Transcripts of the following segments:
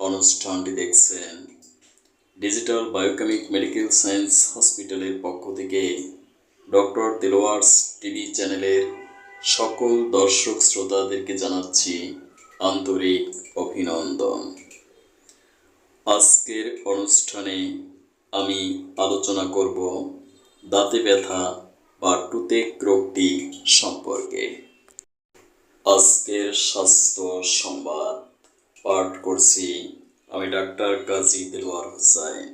অনুষ্ঠানটি দেখছেন digital biochemic medical science হসপিটালের পক্ষ থেকে ডক্টর দিলওয়ার্স টিভি চ্যানেলের সকল দর্শক শ্রোতাদেরকে জানাচ্ছি আন্তরিক অভিনন্দন। আজকের অনুষ্ঠানে আমি আলোচনা করব দাঁতে ব্যথা বা টুতেক রোগটি সম্পর্কে। আজকের স্বাস্থ্য সংবাদ। পাঠ করছি। আমি ডাক্তার কাজী দিলওয়ার হোসাইন।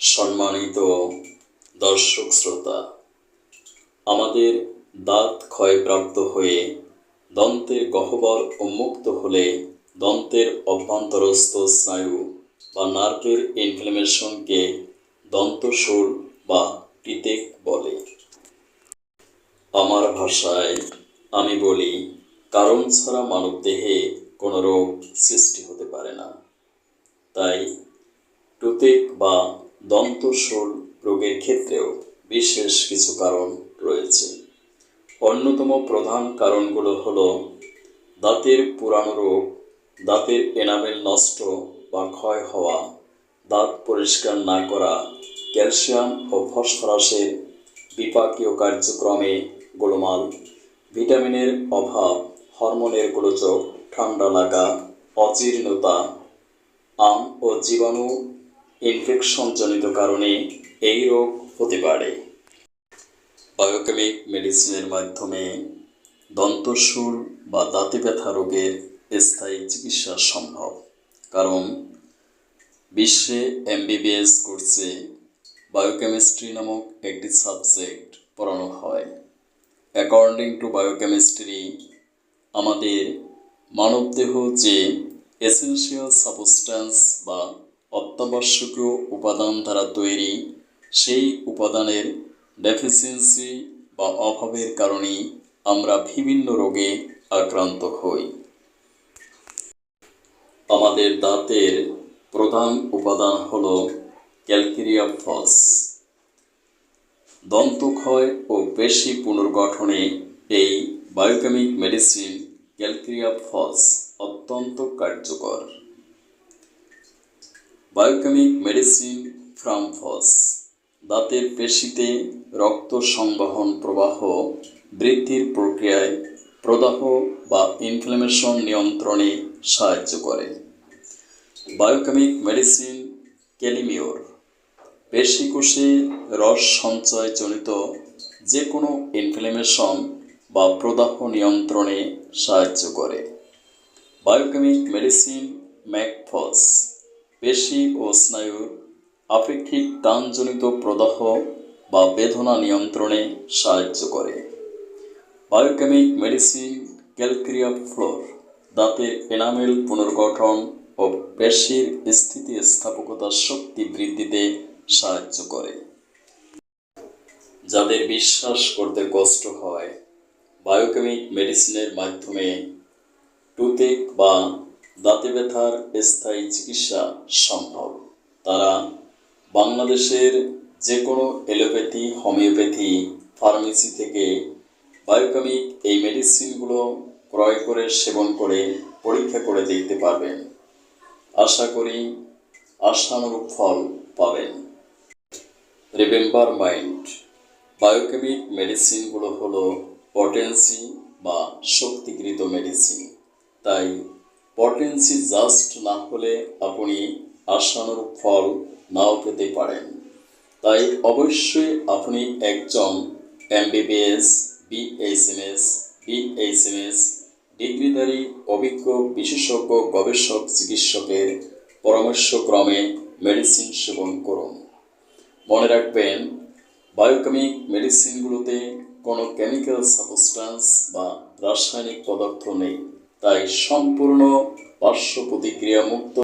সম্মানিত দর্শক শ্রোতা, আমাদের দাঁত ক্ষয়প্রাপ্ত হয়ে দন্তের গহ্বর উন্মুক্ত হলে দন্তের অভ্যন্তরস্থ স্নায়ু বা নার্ভের ইনফ্লামেশনকে দন্তসুর বা পিতেক বলে। আমার ভাষায় আমি বলি, কারণ ছাড়া মানবদেহে কোনো রোগ সৃষ্টি হতে পারে না। তাই টুতেক বা দন্তশূল রোগের ক্ষেত্রেও বিশেষ কিছু কারণ রয়েছে। অন্যতম প্রধান কারণগুলো হলো দাঁতের পুরানো রোগ, দাঁতের এনামেল নষ্ট বা ক্ষয় হওয়া, দাঁত পরিষ্কার না করা, ক্যালসিয়াম ও ফসফরাসের বিপাকীয় কার্যক্রমে গোলমাল, ভিটামিনের অভাব, হরমোনের গোলযোগ ঠান্ডা লাগা অজীর্ণতা, আম ও জীবাণু ইনফেকশনজনিত কারণে এই রোগ হতে পারে। বায়োকেমিক মেডিসিনের মাধ্যমে দন্তশূল বা দাঁতে ব্যথা রোগের স্থায়ী চিকিৎসা সম্ভব। কারণ বিশ্বে এমবিবিএস কোর্সে বায়োকেমিস্ট্রি নামক একটি সাবজেক্ট পড়ানো হয়। অ্যাকর্ডিং টু বায়োকেমিস্ট্রি আমাদের মানবদেহ যে এসেন্সিয়াল সাবস্ট্যান্স বা অত্যাবশ্যকীয় উপাদান দ্বারা তৈরি, সেই উপাদানের ডেফিসিয়েন্সি বা অভাবের কারণেই আমরা বিভিন্ন রোগে আক্রান্ত হই। আমাদের দাঁতের প্রধান উপাদান হল ক্যালকেরিয়া ফস। দন্তক্ষয় ও পেশি পুনর্গঠনে এই বায়োকেমিক মেডিসিন ক্যালকেরিয়া ফস অত্যন্ত কার্যকর। বায়োকেমিক মেডিসিন ফ্রাম ফস দাঁতের পেশিতে রক্ত সংবহন প্রবাহ বৃদ্ধির প্রক্রিয়ায় প্রদাহ বা ইনফ্লামেশন নিয়ন্ত্রণে সাহায্য করে। বায়োকেমিক মেডিসিন ক্যালিমিওর, পেশিকোষে রস সঞ্চয়জনিত যে কোনো ইনফ্লামেশন বা প্রদাহ নিয়ন্ত্রণে সাহায্য করে। বায়োকেমিক মেডিসিন ম্যাকফস পেশি ও স্নায়ুর আপেক্ষিক টানজনিত প্রদাহ বা বেদনা নিয়ন্ত্রণে সাহায্য করে। বায়োকেমিক মেডিসিন ক্যালক্রিয়া ফ্লোর দাঁতের এনামেল পুনর্গঠন ও পেশির স্থিতিস্থাপকতার শক্তি বৃদ্ধিতে সাহায্য করে। যাদের বিশ্বাস করতে কষ্ট হয় বায়োকেমিক মেডিসিনের মাধ্যমে টুতেক বা দাঁতে ব্যথার স্থায়ী চিকিৎসা সম্ভব। তারা বাংলাদেশের যে কোনো এলোপ্যাথি হোমিওপ্যাথি ফার্মেসি থেকে বায়োকেমিক এই মেডিসিনগুলো ক্রয় করে, সেবন করে, পরীক্ষা করে দেখতে পারবেন। আশা করি আশানুরূপ ফল পাবেন। রিমেম্বার মাইন্ড বায়োকেমিক মেডিসিনগুলো হলো পটেন্সি বা শক্তিকৃত মেডিসিন তাই পটেন্সি জাস্ট না হলে আপনি আশানুরূপ ফল নাও পেতে পারেন। তাই অবশ্যই আপনি একজন এমবিবিএস বিএসএমএস বিএসএমএস ডিগ্রিধারী, অভিজ্ঞ, বিশেষজ্ঞ, গবেষক, চিকিৎসকের পরামর্শক্রমে মেডিসিন সেবন করুন। মনে রাখবেন বায়োকেমিক মেডিসিনগুলোতে কোনো কেমিক্যাল সাবস্ট্যান্স বা রাসায়নিক পদার্থ নেই, তাই সম্পূর্ণ পার্শ্ব প্রতিক্রিয়া মুক্ত,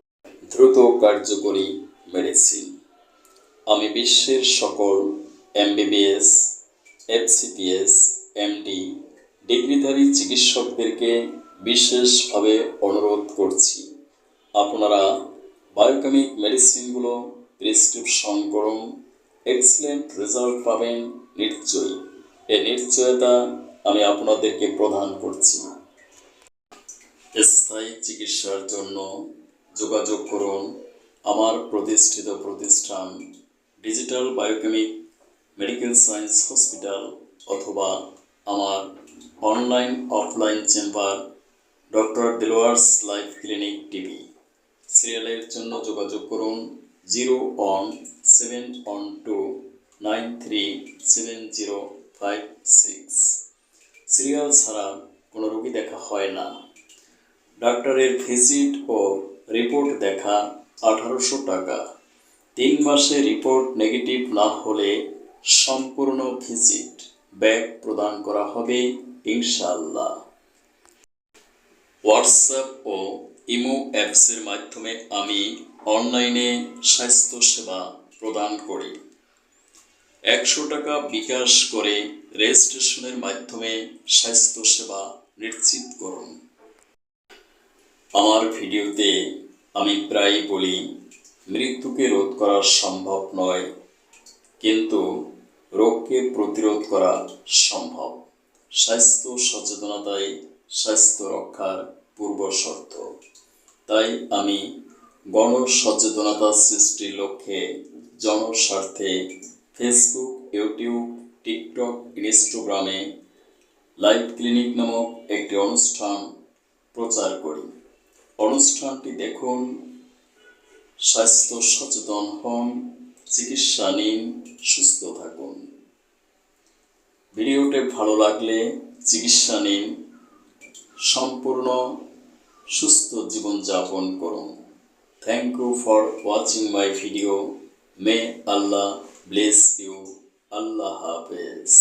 দ্রুত কার্যকরী মেডিসিন আমি বিশ্বের সকল এমবিবিএস এফসিপিএস এমডি ডিগ্রিধারী চিকিৎসকদেরকে বিশেষভাবে অনুরোধ করছি, আপনারা বায়োকেমিক মেডিসিনগুলো প্রেসক্রিপশন করুন এক্সেলেন্ট রেজাল্ট পাবেন নিশ্চয়ই। এ নিশ্চয়তা আমি আপনাদেরকে প্রদান করছি। স্থায়ী চিকিৎসার জন্য যোগাযোগ করুন। আমার প্রতিষ্ঠিত প্রতিষ্ঠান digital biochemic medical science hospital অথবা আমার online offline chamber doctor Dilwar's life clinic TV. সিরিয়ালের জন্য যোগাযোগ করুন zero one seven one two nine three seven zero five six serial ছাড়া কোনো রোগী দেখা হয় না। ডাক্তারের ভিজিট ও রিপোর্ট দেখা আঠারোশো টাকা। তিন মাসে রিপোর্ট নেগেটিভ না হলে সম্পূর্ণ ভিজিট ব্যাগ প্রদান করা হবে ইনশাআল্লাহ। হোয়াটসঅ্যাপ ও ইমো অ্যাপসের মাধ্যমে আমি অনলাইনে স্বাস্থ্যসেবা প্রদান করি। একশো টাকা বিকাশ করে রেজিস্ট্রেশনের মাধ্যমে স্বাস্থ্যসেবা নিশ্চিত করুন। আমার ভিডিওতে আমি প্রায় বলি, মৃত্যুকে রোধ করা সম্ভব নয়, কিন্তু রোগকে প্রতিরোধ করা সম্ভব। স্বাস্থ্য সচেতনতাই স্বাস্থ্য রক্ষার পূর্ব শর্ত। তাই আমি গণ সচেতনতা সৃষ্টির লক্ষ্যে জনস্বার্থে ফেসবুক ইউটিউব টিকটক ইনস্টাগ্রামে লাইভ ক্লিনিক নামক একটি অনুষ্ঠান প্রচার করি। অনুষ্ঠানটি দেখুন, স্বাস্থ্য সচেতন হন, চিকিৎসা নিন, সুস্থ থাকুন। ভিডিওটি ভালো লাগলে চিকিৎসা নিন, সম্পূর্ণ সুস্থ জীবনযাপন করুন। Thank you for watching my video may Allah bless you আল্লাহ হাফেজ